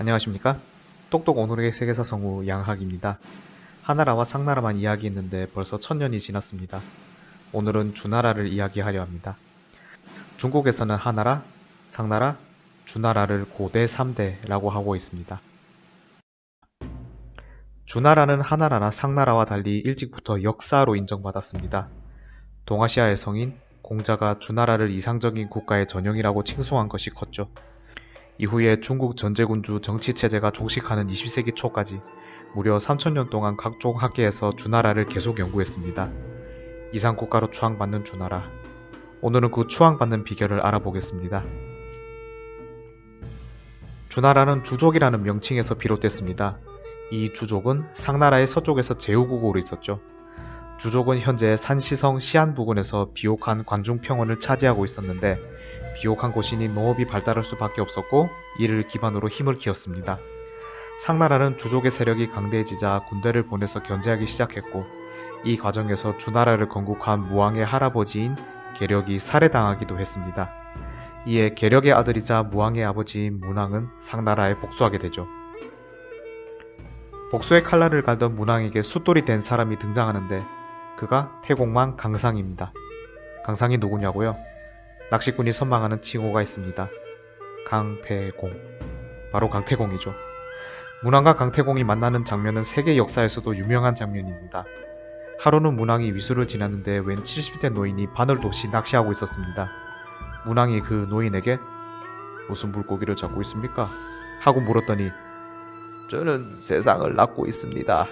안녕하십니까? 똑똑 오늘의 세계사 성우 양학입니다. 하나라와 상나라만 이야기했는데 벌써 천년이 지났습니다. 오늘은 주나라를 이야기하려 합니다. 중국에서는 하나라, 상나라, 주나라를 고대 3대라고 하고 있습니다. 주나라는 하나라나 상나라와 달리 일찍부터 역사로 인정받았습니다. 동아시아의 성인, 공자가 주나라를 이상적인 국가의 전형이라고 칭송한 것이 컸죠. 이후에 중국 전제군주 정치체제가 종식하는 20세기 초까지 무려 3000년 동안 각종 학계에서 주나라를 계속 연구했습니다. 이상 국가로 추앙받는 주나라. 오늘은 그 추앙받는 비결을 알아보겠습니다. 주나라는 주족이라는 명칭에서 비롯됐습니다. 이 주족은 상나라의 서쪽에서 제후국으로 있었죠. 주족은 현재 산시성 시안 부근에서 비옥한 관중평원을 차지하고 있었는데 비옥한 곳이니 농업이 발달할 수밖에 없었고 이를 기반으로 힘을 키웠습니다. 상나라는 주족의 세력이 강대해지자 군대를 보내서 견제하기 시작했고 이 과정에서 주나라를 건국한 무왕의 할아버지인 계력이 살해당하기도 했습니다. 이에 계력의 아들이자 무왕의 아버지인 문왕은 상나라에 복수하게 되죠. 복수의 칼날을 갈던 문왕에게 숫돌이 된 사람이 등장하는데 그가 태공망 강상입니다. 강상이 누구냐고요? 낚시꾼이 선망하는 칭호가 있습니다. 강태공. 바로 강태공이죠. 문왕과 강태공이 만나는 장면은 세계 역사에서도 유명한 장면입니다. 하루는 문왕이 위수를 지났는데 웬 70대 노인이 바늘 없이 낚시하고 있었습니다. 문왕이 그 노인에게 무슨 물고기를 잡고 있습니까? 하고 물었더니 저는 세상을 낳고 있습니다.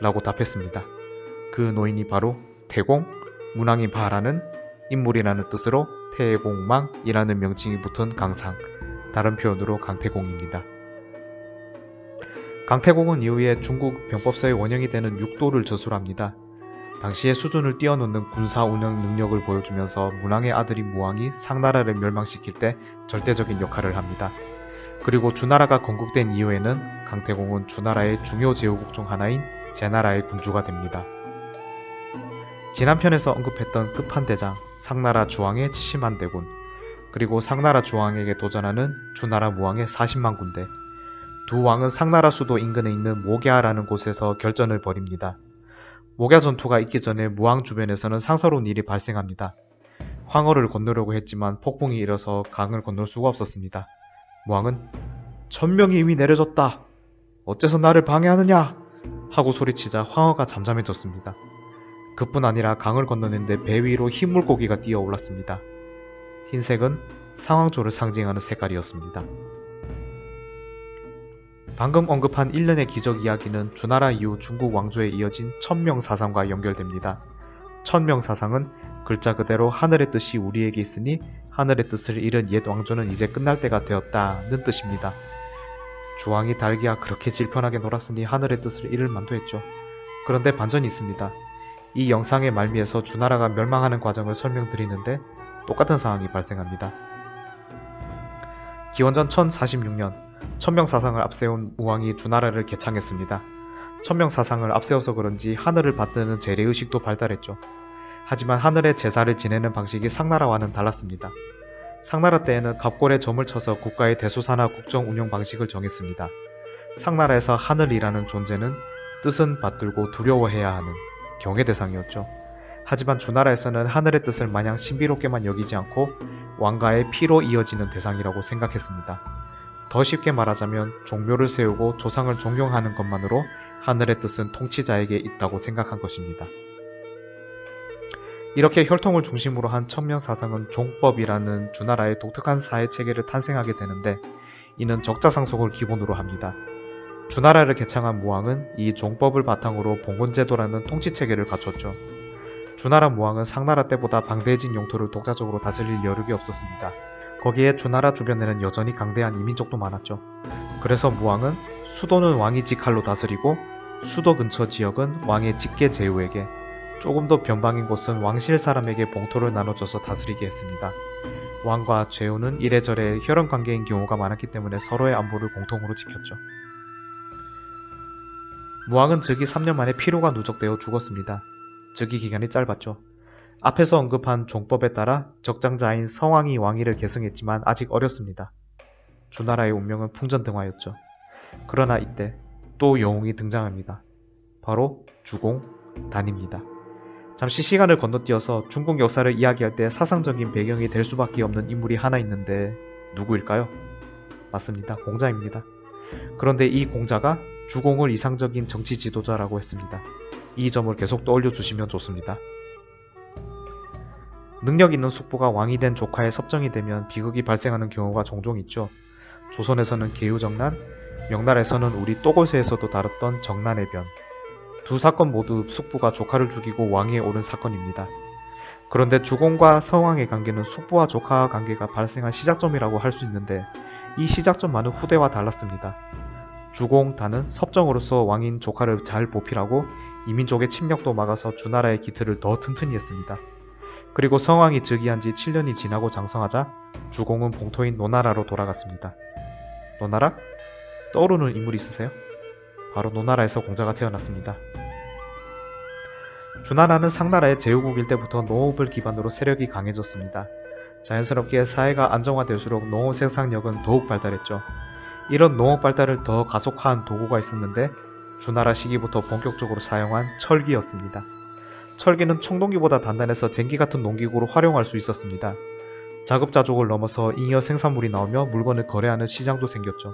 라고 답했습니다. 그 노인이 바로 태공, 문왕이 바라는 인물이라는 뜻으로 태공망이라는 명칭이 붙은 강상, 다른 표현으로 강태공입니다. 강태공은 이후에 중국 병법서의 원형이 되는 육도를 저술합니다. 당시의 수준을 뛰어넘는 군사 운영 능력을 보여주면서 문왕의 아들인 무왕이 상나라를 멸망시킬 때 절대적인 역할을 합니다. 그리고 주나라가 건국된 이후에는 강태공은 주나라의 중요 제후국 중 하나인 제나라의 군주가 됩니다. 지난 편에서 언급했던 끝판대장 상나라 주왕의 70만 대군 그리고 상나라 주왕에게 도전하는 주나라 무왕의 40만 군대 두 왕은 상나라 수도 인근에 있는 모갸라는 곳에서 결전을 벌입니다. 모갸 전투가 있기 전에 무왕 주변에서는 상서로운 일이 발생합니다. 황허를 건너려고 했지만 폭풍이 일어서 강을 건널 수가 없었습니다. 무왕은 천명이 이미 내려졌다. 어째서 나를 방해하느냐? 하고 소리치자 황허가 잠잠해졌습니다. 그뿐 아니라 강을 건너는데 배 위로 흰 물고기가 뛰어올랐습니다. 흰색은 상황조를 상징하는 색깔이었습니다. 방금 언급한 1년의 기적 이야기는 주나라 이후 중국 왕조에 이어진 천명 사상과 연결됩니다. 천명 사상은 글자 그대로 하늘의 뜻이 우리에게 있으니 하늘의 뜻을 잃은 옛 왕조는 이제 끝날 때가 되었다는 뜻입니다. 주왕이 달기야 그렇게 질편하게 놀았으니 하늘의 뜻을 잃을 만도 했죠. 그런데 반전이 있습니다. 이 영상의 말미에서 주나라가 멸망하는 과정을 설명드리는데 똑같은 상황이 발생합니다. 기원전 1046년 천명사상을 앞세운 무왕이 주나라를 개창했습니다. 천명사상을 앞세워서 그런지 하늘을 받드는 재래의식도 발달했죠. 하지만 하늘의 제사를 지내는 방식이 상나라와는 달랐습니다. 상나라 때에는 갑골에 점을 쳐서 국가의 대소사나 국정 운영 방식을 정했습니다. 상나라에서 하늘이라는 존재는 뜻은 받들고 두려워해야 하는 경의 대상이었죠. 하지만 주나라에서는 하늘의 뜻을 마냥 신비롭게만 여기지 않고 왕가의 피로 이어지는 대상이라고 생각했습니다. 더 쉽게 말하자면 종묘를 세우고 조상을 존경하는 것만으로 하늘의 뜻은 통치자에게 있다고 생각한 것입니다. 이렇게 혈통을 중심으로 한 천명 사상은 종법이라는 주나라의 독특한 사회 체계를 탄생하게 되는데 이는 적자상속을 기본으로 합니다. 주나라를 개창한 무왕은 이 종법을 바탕으로 봉건제도라는 통치체계를 갖췄죠. 주나라 무왕은 상나라 때보다 방대해진 영토를 독자적으로 다스릴 여력이 없었습니다. 거기에 주나라 주변에는 여전히 강대한 이민족도 많았죠. 그래서 무왕은 수도는 왕이 직할로 다스리고 수도 근처 지역은 왕의 직계 제후에게 조금 더 변방인 곳은 왕실 사람에게 봉토를 나눠줘서 다스리게 했습니다. 왕과 제후는 이래저래 혈연 관계인 경우가 많았기 때문에 서로의 안보를 공통으로 지켰죠. 무왕은 즉위 3년 만에 피로가 누적되어 죽었습니다. 즉위 기간이 짧았죠. 앞에서 언급한 종법에 따라 적장자인 성왕이 왕위를 계승했지만 아직 어렸습니다. 주나라의 운명은 풍전등화였죠. 그러나 이때 또 영웅이 등장합니다. 바로 주공 단입니다. 잠시 시간을 건너뛰어서 중국 역사를 이야기할 때 사상적인 배경이 될 수밖에 없는 인물이 하나 있는데 누구일까요? 맞습니다. 공자입니다. 그런데 이 공자가 주공을 이상적인 정치 지도자라고 했습니다. 이 점을 계속 떠올려 주시면 좋습니다. 능력 있는 숙부가 왕이 된 조카의 섭정이 되면 비극이 발생하는 경우가 종종 있죠. 조선에서는 계유정난, 명나라에서는 우리 또골세에서도 다뤘던 정난의 변. 두 사건 모두 숙부가 조카를 죽이고 왕위에 오른 사건입니다. 그런데 주공과 서왕의 관계는 숙부와 조카 관계가 발생한 시작점이라고 할 수 있는데 이 시작점만은 후대와 달랐습니다. 주공 단은 섭정으로서 왕인 조카를 잘 보필하고 이민족의 침략도 막아서 주나라의 기틀을 더 튼튼히 했습니다. 그리고 성왕이 즉위한 지 7년이 지나고 장성하자 주공은 봉토인 노나라로 돌아갔습니다. 노나라? 떠오르는 인물 있으세요? 바로 노나라에서 공자가 태어났습니다. 주나라는 상나라의 제후국일 때부터 농업을 기반으로 세력이 강해졌습니다. 자연스럽게 사회가 안정화될수록 농업 생산력은 더욱 발달했죠. 이런 농업 발달을 더 가속화한 도구가 있었는데 주나라 시기부터 본격적으로 사용한 철기였습니다. 철기는 청동기보다 단단해서 쟁기 같은 농기구로 활용할 수 있었습니다. 자급자족을 넘어서 잉여 생산물이 나오며 물건을 거래하는 시장도 생겼죠.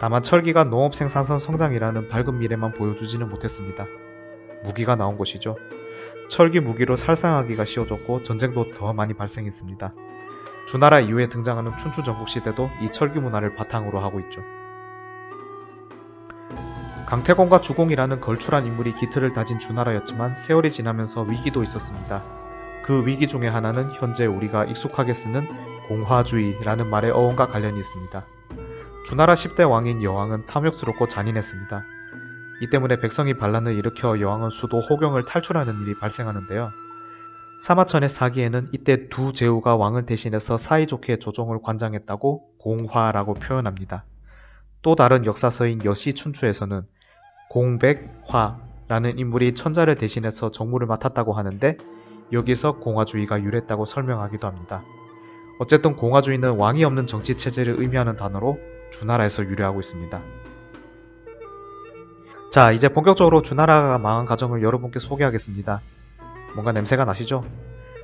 다만 철기가 농업 생산성 성장이라는 밝은 미래만 보여주지는 못했습니다. 무기가 나온 것이죠. 철기 무기로 살상하기가 쉬워졌고 전쟁도 더 많이 발생했습니다. 주나라 이후에 등장하는 춘추 전국 시대도 이 철기 문화를 바탕으로 하고 있죠. 강태공과 주공이라는 걸출한 인물이 기틀을 다진 주나라였지만 세월이 지나면서 위기도 있었습니다. 그 위기 중에 하나는 현재 우리가 익숙하게 쓰는 공화주의라는 말의 어원과 관련이 있습니다. 주나라 10대 왕인 여왕은 탐욕스럽고 잔인했습니다. 이 때문에 백성이 반란을 일으켜 여왕은 수도 호경을 탈출하는 일이 발생하는데요. 사마천의 사기에는 이때 두 제후가 왕을 대신해서 사이좋게 조정을 관장했다고 공화라고 표현합니다. 또 다른 역사서인 여시춘추에서는 공백화라는 인물이 천자를 대신해서 정무를 맡았다고 하는데 여기서 공화주의가 유래했다고 설명하기도 합니다. 어쨌든 공화주의는 왕이 없는 정치 체제를 의미하는 단어로 주나라에서 유래하고 있습니다. 자, 이제 본격적으로 주나라가 망한 과정을 여러분께 소개하겠습니다. 뭔가 냄새가 나시죠?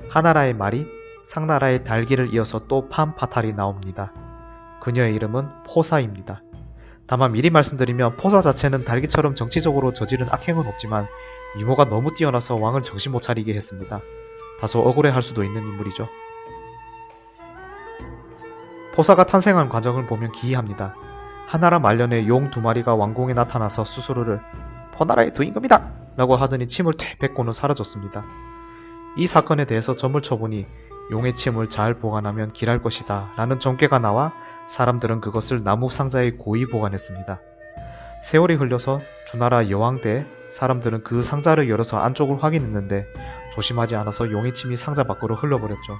하나라의 말이 상나라의 달기를 이어서 또 판파탈이 나옵니다. 그녀의 이름은 포사입니다. 다만 미리 말씀드리면 포사 자체는 달기처럼 정치적으로 저지른 악행은 없지만 미모가 너무 뛰어나서 왕을 정신 못 차리게 했습니다. 다소 억울해할 수도 있는 인물이죠. 포사가 탄생한 과정을 보면 기이합니다. 하나라 말년에 용 두 마리가 왕궁에 나타나서 수수루를 포나라의 두 임금이다! 라고 하더니 침을 퇴 뱉고는 사라졌습니다. 이 사건에 대해서 점을 쳐보니 용의 침을 잘 보관하면 길할 것이다 라는 전개가 나와 사람들은 그것을 나무 상자에 고이 보관했습니다. 세월이 흘려서 주나라 여왕 때 사람들은 그 상자를 열어서 안쪽을 확인했는데 조심하지 않아서 용의 침이 상자 밖으로 흘러버렸죠.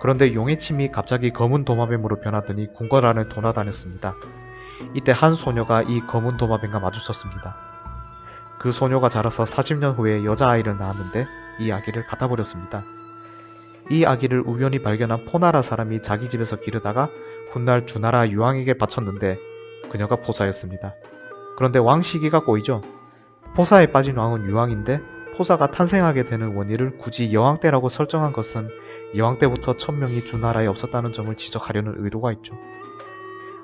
그런데 용의 침이 갑자기 검은 도마뱀으로 변하더니 궁궐 안을 돌아다녔습니다. 이때 한 소녀가 이 검은 도마뱀과 마주쳤습니다. 그 소녀가 자라서 40년 후에 여자아이를 낳았는데 이 아기를 갖다 버렸습니다. 이 아기를 우연히 발견한 포나라 사람이 자기 집에서 기르다가 훗날 주나라 유왕에게 바쳤는데 그녀가 포사였습니다. 그런데 왕 시기가 꼬이죠. 포사에 빠진 왕은 유왕인데 포사가 탄생하게 되는 원인을 굳이 여왕 때라고 설정한 것은 여왕 때부터 천명이 주나라에 없었다는 점을 지적하려는 의도가 있죠.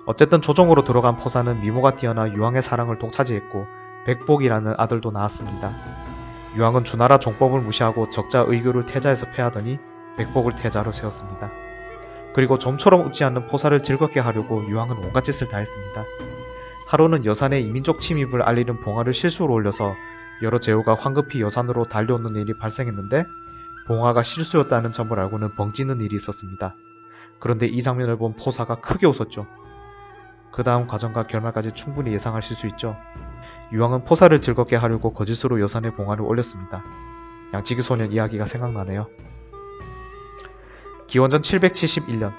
어쨌든 조정으로 들어간 포사는 미모가 뛰어나 유왕의 사랑을 독차지했고 백복이라는 아들도 낳았습니다. 유왕은 주나라 종법을 무시하고 적자 의교를 태자에서 폐하더니 백복을 태자로 세웠습니다. 그리고 좀처럼 웃지 않는 포사를 즐겁게 하려고 유왕은 온갖 짓을 다했습니다. 하루는 여산의 이민족 침입을 알리는 봉화를 실수로 올려서 여러 제후가 황급히 여산으로 달려오는 일이 발생했는데 봉화가 실수였다는 점을 알고는 벙찌는 일이 있었습니다. 그런데 이 장면을 본 포사가 크게 웃었죠. 그 다음 과정과 결말까지 충분히 예상하실 수 있죠. 유왕은 포사를 즐겁게 하려고 거짓으로 여산의 봉화를 올렸습니다. 양치기 소년 이야기가 생각나네요. 기원전 771년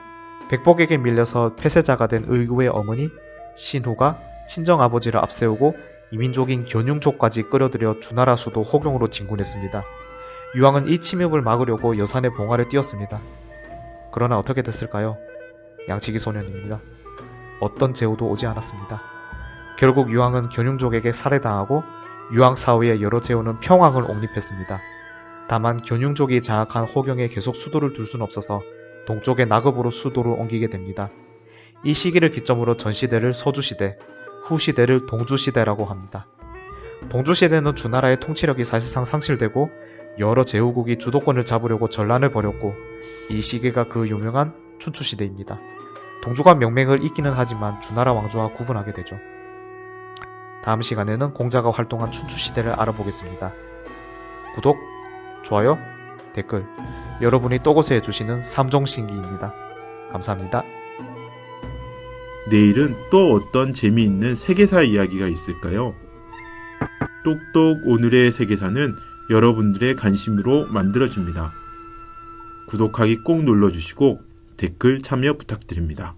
백복에게 밀려서 폐쇄자가 된 의구의 어머니 신후가 친정 아버지를 앞세우고 이민족인 견융족까지 끌어들여 주나라 수도 호경으로 진군했습니다. 유왕은 이 침입을 막으려고 여산의 봉화를 띄웠습니다. 그러나 어떻게 됐을까요? 양치기 소년입니다. 어떤 제후도 오지 않았습니다. 결국 유황은 견융족에게 살해당하고 유황 사후에 여러 제후는 평왕을 옹립했습니다. 다만 견융족이 장악한 호경에 계속 수도를 둘 수는 없어서 동쪽의 나급으로 수도를 옮기게 됩니다. 이 시기를 기점으로 전시대를 서주시대, 후시대를 동주시대라고 합니다. 동주시대는 주나라의 통치력이 사실상 상실되고 여러 제후국이 주도권을 잡으려고 전란을 벌였고 이 시기가 그 유명한 춘추시대입니다. 동주가 명맥을 잇기는 하지만 주나라 왕조와 구분하게 되죠. 다음 시간에는 공자가 활동한 춘추시대를 알아보겠습니다. 구독, 좋아요, 댓글, 여러분이 또곳에 해주시는 삼종신기입니다. 감사합니다. 내일은 또 어떤 재미있는 세계사 이야기가 있을까요? 똑똑 오늘의 세계사는 여러분들의 관심으로 만들어집니다. 구독하기 꼭 눌러주시고 댓글 참여 부탁드립니다.